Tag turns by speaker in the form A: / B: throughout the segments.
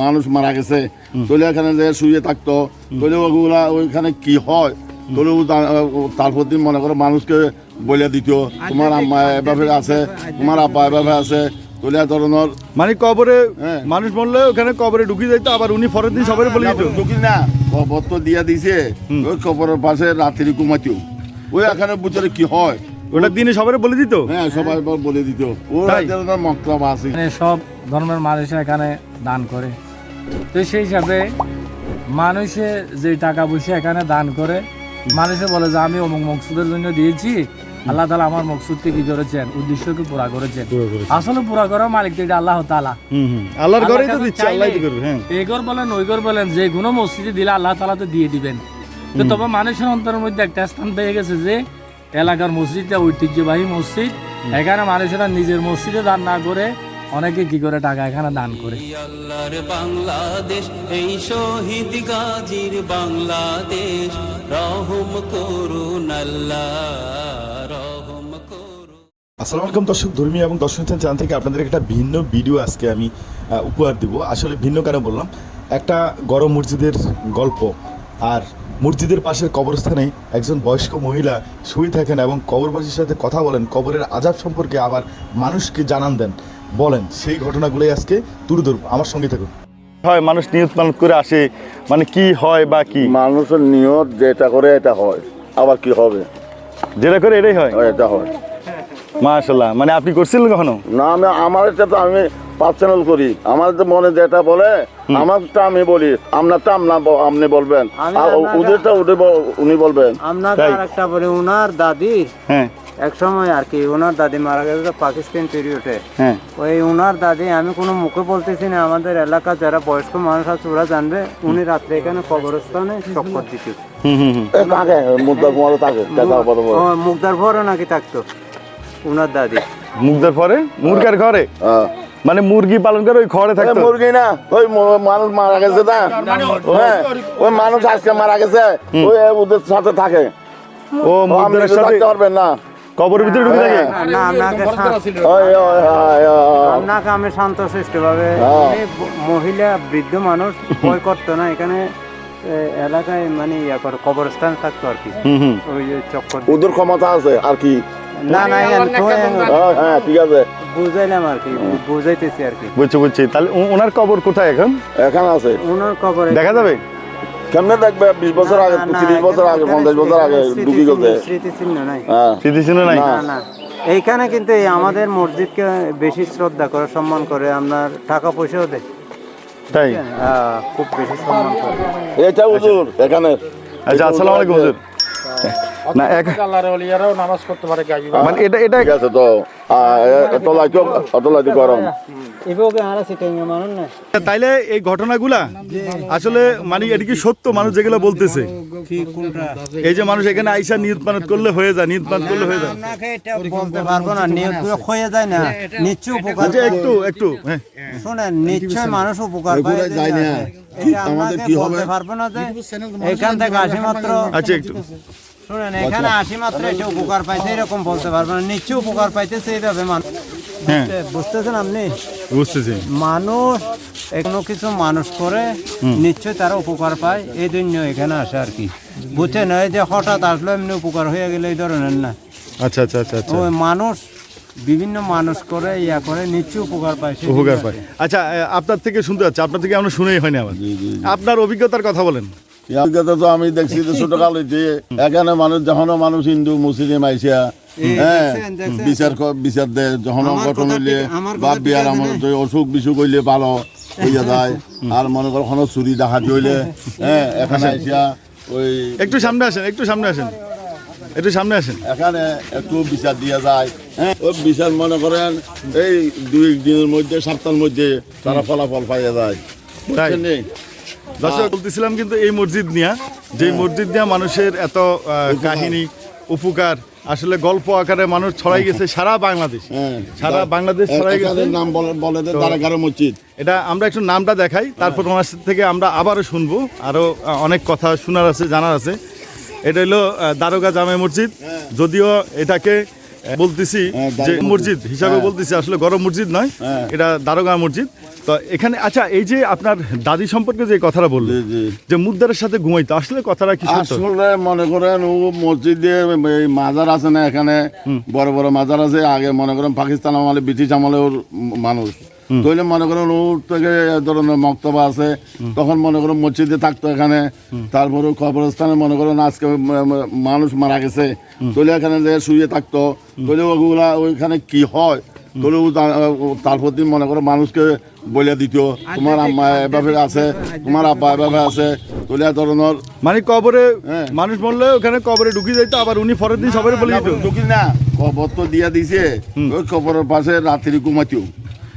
A: মানুষ মারা গেছে। তাহলে এখানে যে শুয়ে থাকতো তাহলে ওগুলা ওইখানে কি হয়? তাহলে তার প্রতি মনে করো মানুষকে বলে দিত তোমার আম্মা এভাবে আছে তোমার আব্বা এভাবে আছে। ধরনের
B: মানে কবরে
A: হ্যাঁ।
B: মানুষ মরলে ওখানে কবরে ঢুকিয়ে যাইতো আবার উনি পরের দিন সবাই বলে দিত।
A: ঢুকি না খবর তো দিয়া দিছে। ওই খবরের পাশে রাত্রি ঘুমাতিও ওই এখানে বুঝলে কি হয়?
B: ওটা দিনে সবাই বলে দিত?
A: হ্যাঁ সবাই বলে দিত। ওর মক্তব আছে
C: মানে সব ধর্মের মানুষ এখানে দান করে। তো সেই হিসাবে মানুষে যে টাকা পয়সা এখানে দান করে মানুষে বলে যে আমি অমুক মকসুদের জন্য দিয়েছি। আল্লাহ তালা আমার মকসুদকে কি করেছেন? উদ্দেশ্যকে পুরা করেছেন। আসলে পুরা করার মালিক তো এটা আল্লাহ তালা।
B: আল্লাহর ঘরেই তো দিচ্ছে আল্লাহ হ্যাঁ।
C: এই ঘর বলেন ওই ঘর বলেন যে কোনো মসজিদে দিলে আল্লাহ তালা তো দিয়ে দিবেন। তো তবে মানুষের অন্তরের মধ্যে একটা স্থান পেয়ে গেছে যে এলাকার মসজিদটা ঐতিহ্যবাহী মসজিদ। এখানে মানুষেরা নিজের মসজিদে দান না করে অনেকে কি করে টাকা এখানে দান করে?
D: আল্লাহর বাংলাদেশ এই শহীদ গাজীর বাংলাদেশ। রহম করুন আল্লাহ রহম করুন।
E: আসসালামু আলাইকুম দর্শক ধর্মীয় এবং দর্শন চ্যানেল থেকে আপনাদের একটা ভিন্ন ভিডিও আজকে আমি উপহার দিব। আসলে ভিন্ন কেন বললাম? একটা গরম মসজিদের গল্প আর মসজিদের পাশের কবরস্থানে একজন বয়স্ক মহিলা শুয়ে থাকেন এবং কবরবাসীর সাথে কথা বলেন। কবরের আজাব সম্পর্কে আবার মানুষকে জানান দেন। বলেন সেই ঘটনাগুলোই আজকে তুলে ধরবো। আমার সঙ্গে থাকুন।
B: হয় মানুষ নিয়ত মানত করে আসে মানে কি হয় বা কি?
A: মানুষের নিয়ত যেটা করে এটা হয় আবার কি হবে?
B: যেটা করে এটাই হয়।
A: এটা হয়।
B: মাশাল্লাহ মানে আপনি করছিলেন কখনো?
A: না আমি আমার এটা তো আমি পার্সোনাল করি। আমার তো মনে যেটা বলে আমারটা আমি বলি আপনারটা আপনা আপনি বলবেন। আর ওদেরটা উনি বলবেন।
F: আপনার একটা বলি ওনার দাদি
B: হ্যাঁ।
F: এক সময় আর কি ওনার দাদি মারা গেছে তো পাকিস্তান পিরিয়ডে
B: হ্যাঁ।
F: ওই ওনার দাদি আমি কোনো মুখে বলতেছি না আমাদের এলাকা যারা বয়স্ক মানুষ আছে ওরা জানবে উনি রাত্রে এখানে কবরস্থানে চক্কর দিত মুগদার ভরও নাকি থাকতো ওনার দাদি।
B: মুগদার পরে মুরগার ঘরে?
A: হ্যাঁ।
B: মানে মুরগি পালন করে ওই ঘরে থাকে
A: মুরগি না ওই মানুষ মারা গেছে না? হ্যাঁ ওই মানুষ আজকে মারা গেছে ওই ওদের সাথে থাকে।
B: ও
A: তো
B: সাথে
A: থাকতে পারবেন না।
B: কবরের ভিতরে ঢুকে থাকে?
F: না
A: ওই, ওই, ওই, ওই,
F: আপনাকে আমি শান্তশিষ্ট ভাবে
A: হ্যাঁ।
F: মহিলা বৃদ্ধ মানুষ ভয় করতো না। এখানে এলাকায় মানে ইয়া করে কবরস্থান থাকতো আর কি।
B: হুম হুম।
F: ওই যে চক্কর
A: ওদের ক্ষমতা আছে আর কি?
F: না না
A: হ্যাঁ, হ্যাঁ ঠিক আছে।
F: বুঝাইলাম আর কি বুঝাইতেছি আর কি।
B: বুঝছি বুঝছি। তাহলে ওনার কবর কোথায় এখন?
A: এখানে আছে
F: ওনার কবরে
B: দেখা যাবে?
A: কেমনে দেখবে? বিশ বছর আগে তিরিশ বছর আগে পঞ্চাশ বছর আগে ঢুকি গেছে।
F: স্মৃতিচিহ্ন নাই।
B: স্মৃতিচিহ্ন নাই?
A: না।
F: এইখানে কিন্তু এই আমাদের মসজিদকে বেশি শ্রদ্ধা করে সম্মান করে আপনার টাকা পয়সাও দেয়।
B: তাই?
F: হ্যাঁ, খুব বেশি সম্মান করে।
A: এটা হুজুর এখানে।
B: আচ্ছা আসসালামু আলাইকুম হুজুর। না এক মানে এটা এটা
A: ঠিক আছে তো অতলাই তো অতলাই তো গরম।
B: তাইলে এই ঘটনাগুলা আসলে মানে এটা কি সত্য? মানুষ যেগুলো বলতেছে। এই যে মানুষ এখানে আইসা নিয়ত মানত করলে হয়ে যায় নিয়ত মানত করলে হয়ে যায়।
F: বলতে পারব না নিয়ত ক্ষয়ে যায় না নিশ্চয় উপকার
B: একটু একটু হ্যাঁ।
F: শোনেন নিশ্চয় মানুষ উপকার
A: যায় না। আমাদের কি হবে?
F: পারব না যে এখান থেকে আসি মাত্র
B: আচ্ছা একটু।
F: শুনেন এখানে আসি মাত্র এটা উপকার পাইছে এরকম বলতে পারব না। নিশ্চয় উপকার পাইতেছে এইভাবে মানুষ
B: হ্যাঁ।
F: বুঝতেছেন আপনি?
B: বুঝতেছি।
F: মানুষ কোনো কিছু মানুষ করে নিশ্চয় তারা উপকার পায় এই জন্য এখানে আসে আর কি। বুঝছেন এই যে হঠাৎ আসলো এমনি উপকার হয়ে গেলে এই ধরনের না।
B: আচ্ছা আচ্ছা আচ্ছা আচ্ছা।
F: ওই মানুষ বিভিন্ন মানুষ করে ইয়া করে নিশ্চয় উপকার পায়
B: উপকার পায়। আচ্ছা আপনার থেকে শুনতে পাচ্ছি আপনার থেকে আমরা শুনেই হয়নি আমার। আপনার অভিজ্ঞতার কথা বলেন।
A: তো আমি দেখছি যে ছোট কালেতে এখানে মানুষ যখন মানুষ হিন্দু মুসলিম আইসা হ্যাঁ। বিচার বিচার দেয় যখন গঠন হইলে
F: ঠিক- আমার
A: বা
F: কথা ঠিক
A: বিয়ার আমার অসুখ বিসুখ হইলে ভালো হইয়া যায়। আর মনে করো কোনো চুরি ডাকাতি হইলে হ্যাঁ এখানে আইসা ওই
B: একটু সামনে আসেন একটু সামনে আসেন। একটু সামনে আসেন।
A: এখানে একটু বিচার দিয়া যায় হ্যাঁ ওই বিচার মনে করেন এই দুই দিনের মধ্যে সপ্তাহের মধ্যে তারা ফলাফল পাইয়া যায়। বুঝছেন নি?
B: দর্শক বলতেছিলাম কিন্তু এই মসজিদ নিয়া যে মসজিদ নিয়ে মানুষের এত কাহিনী উপকার আসলে গল্প আকারে মানুষ ছড়াই গেছে সারা বাংলাদেশ।
A: হ্যাঁ।
B: সারা বাংলাদেশ ছড়াই গেছে।
A: নাম বলে বলে তারা গারো মসজিদ।
B: এটা আমরা একটু নামটা দেখাই তারপর ওনার থেকে আমরা আবারও শুনব। আরও অনেক কথা শোনার আছে জানার আছে। এটা হলো দারোগা জামে মসজিদ। যদিও এটাকে বলতেছি
A: হ্যাঁ,
B: যে মসজিদ। হিসাবে বলতেছি আসলে গরম মসজিদ নয়
A: হ্যাঁ।
B: এটা দারোগা মসজিদ। তো এখানে আচ্ছা এই যে আপনার দাদি সম্পর্কে যে কথাটা বললেন যে মুদ্রার সাথে ঘুমাইতো আসলে কথাটা কি
A: আসলে মনে করেন ও মসজিদে এই মাজার আছে না এখানে বড় বড় মাজার আছে আগে মনে করেন পাকিস্তান আমলে ব্রিটিশ আমলে ওর মানুষ। তৈলে মনে করেন ওর থেকে ধরনের মক্তবা আছে। তখন মনে করেন মসজিদে থাকতো এখানে। তারপরে কবরস্থানে মনে করেন আজকে মানুষ মারা গেছে। তৈলে এখানে যে শুয়ে থাকতো। তৈলে ওগুলা ওইখানে কি হয়? তৈলে ও তা- ও তার প্রতি মনে করো মানুষকে বলে দিত তোমার আম্মা এভাবে আছে তোমার আব্বা এভাবে আছে। তৈলে ধরনের
B: মানে কবরে
A: হ্যাঁ।
B: মানুষ বললে ওখানে কবরে ঢুকিয়ে যাইতো আবার উনি পরের দিন সবাই বলে দিত।
A: ঢুকি না কবর তো দিয়া দিছে। ওই কবরের পাশে রাত্রি ঘুমাতিও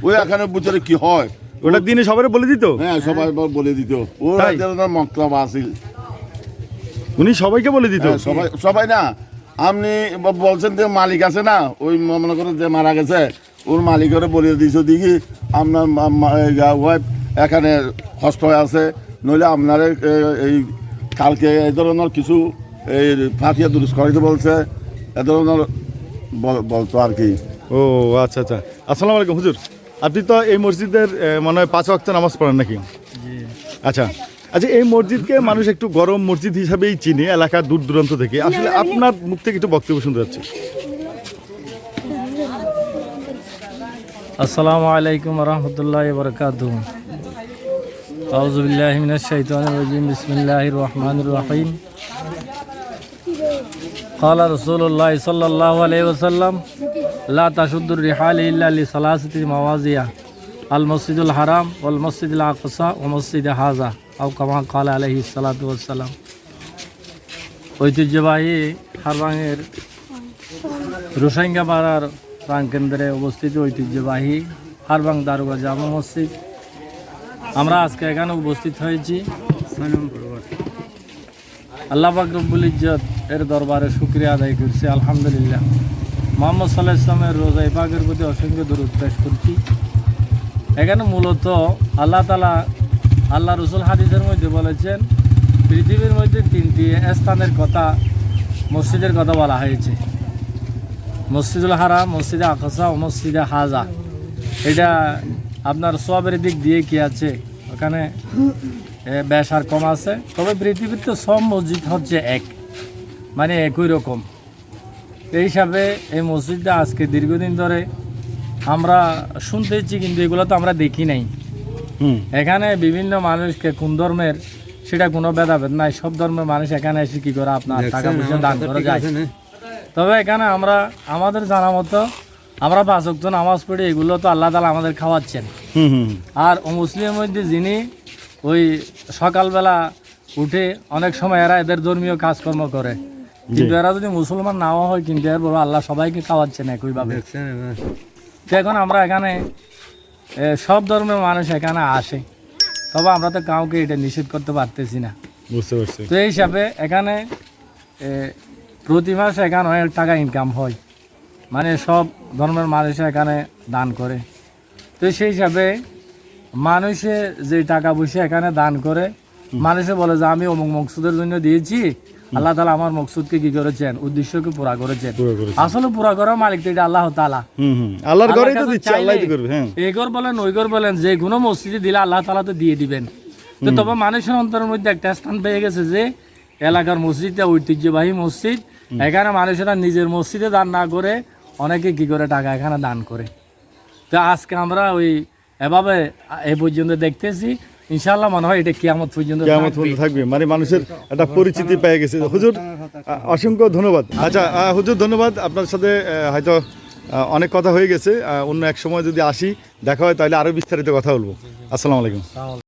A: ওই এখানে ভিতরে কি হয়?
B: ওটা দিনে সবাই বলে দিত?
A: হ্যাঁ সবাই বলে দিত। ও
B: তাই?
A: মক্তব আছিল
B: উনি সবাইকে বলে দিত?
A: হ্যাঁ, সবাই সবাই না। আপনি বলছেন যে মালিক আছে না? ওই মনে করেন যে মারা গেছে। ওর মালিকের বলে দিছ দেখি আপনার ওয়াইফ এখানে কষ্ট হয়ে আছে। নইলে আপনার এই কালকে এই ধরনের কিছু এই ফাটিয়া দুরুস করাইতে বলছে। এ ধরনের বলতো আর কি।
B: ও আচ্ছা আচ্ছা। আসসালামু আলাইকুম হুজুর। আপনি তো এই মসজিদের এ, মনে হয় পাঁচ ওয়াক্ত নামাজ পড়েন নাকি আচ্ছা আচ্ছা এই মসজিদকে মানুষ একটু গরম মসজিদ হিসাবেই চিনে এলাকার দূর দূরান্ত থেকে আসলে আপনার মুখ থেকে একটু বক্তব্য শুনতে যাচ্ছে
C: আসসালামু আলাইকুম রহমতুল্লাহ বরকাত আউজুবিল্লাহ মিনাশ শাইতানির রাজিম বিসমিল্লাহির রহমানির রহিম قال رسول الله صلى الله عليه وسلم লা তাসুদ্দুর রিহাল ইল্লালি সালাসিতি মাওয়াজিয়া। আল মসজিদুল হারাম ওল মসজিদুল আকসা ও মসজিদ হাজা আউ কামা কাল আলহি সালাতাম ঐতিহ্যবাহী হারবাঙের রোসাঙ্গাপাড়ার প্রাণকেন্দ্রে অবস্থিত ঐতিহ্যবাহী হারবাং দারুগা জামা মসজিদ। আমরা আজকে এখানে উপস্থিত হয়েছি। আল্লাহ পাক রব্বুল এর দরবারে শুক্রিয়া আদায় করছি, আলহামদুলিল্লাহ। মোহাম্মদ সাল্লাহ ইসলামের রোজাই পাকের প্রতি অসংখ্য দূরত পেশ করছি। এখানে মূলত আল্লাহ তালা আল্লাহ রসুল হাদিসের মধ্যে বলেছেন, পৃথিবীর মধ্যে তিনটি স্থানের কথা, মসজিদের কথা বলা হয়েছে। মসজিদুল হারা মসজিদে আকসা ও মসজিদে হাজা। এটা আপনার সোয়াবের দিক দিয়ে কি আছে? ওখানে বেশ আর কম আছে। তবে পৃথিবীর তো সব মসজিদ হচ্ছে এক মানে একই রকম। এই হিসাবে এই মসজিদটা আজকে দীর্ঘদিন ধরে আমরা শুনতেছি কিন্তু এগুলো তো আমরা দেখি নাই। এখানে বিভিন্ন মানুষকে কোন ধর্মের সেটা কোনো ভেদাভেদ নাই। সব ধর্মের মানুষ এখানে এসে কি করে আপনার টাকা পয়সা দান করে যায়? তবে এখানে আমরা আমাদের জানা মতো আমরা পাঁচক্ত নামাজ পড়ি এগুলো তো আল্লাহ তালা আমাদের খাওয়াচ্ছেন। আর ও মুসলিমের মধ্যে যিনি ওই সকালবেলা উঠে অনেক সময় এরা এদের ধর্মীয় কাজকর্ম করে। কিন্তু এরা যদি মুসলমান নাও হয় কিন্তু এর বড় আল্লাহ সবাইকে খাওয়াচ্ছেন একইভাবে তো এখন আমরা এখানে সব ধর্মের মানুষ এখানে আসে। তবে আমরা তো কাউকে এটা নিষেধ করতে পারতেছি না।
B: বুঝতে পারছি।
C: তো এই হিসাবে এখানে প্রতি মাসে এখানে অনেক টাকা ইনকাম হয়। মানে সব ধর্মের মানুষ এখানে দান করে। তো সেই হিসাবে মানুষে যে টাকা পয়সা এখানে দান করে মানুষে বলে যে আমি অমুক মকসুদের জন্য দিয়েছি আল্লাহ তালা আমার মকসুদকে কি করেছেন? উদ্দেশ্যকে পুরা করেছেন। আসলে পুরা করার মালিক তো এটা আল্লাহ তালা
B: আল্লাহর ঘরেই তো দিচ্ছে
C: চাইলে
B: করবে হ্যাঁ।
C: এই ঘর বলেন ওই ঘর বলেন যে কোনো মসজিদে দিলে আল্লাহ তালা তো দিয়ে দিবেন। তো তবে মানুষের অন্তরের মধ্যে একটা স্থান পেয়ে গেছে যে এলাকার মসজিদটা ঐতিহ্যবাহী মসজিদ। এখানে মানুষেরা নিজের মসজিদে দান না করে অনেকে কি করে টাকা এখানে দান করে। তো আজকে আমরা ওই এভাবে এই পর্যন্ত দেখতেছি। ইনশাল্লাহ মনে হয় এটা কিয়ামত পর্যন্ত
B: কেমন
C: পর্যন্ত
B: থাকবে। মানে মানুষের একটা পরিচিতি পেয়ে গেছে। হুজুর অসংখ্য ধন্যবাদ। আচ্ছা হুজুর ধন্যবাদ। আপনার সাথে হয়তো অনেক কথা হয়ে গেছে। অন্য এক সময় যদি আসি দেখা হয় তাহলে আরও বিস্তারিত কথা বলব। আসসালামু আলাইকুম।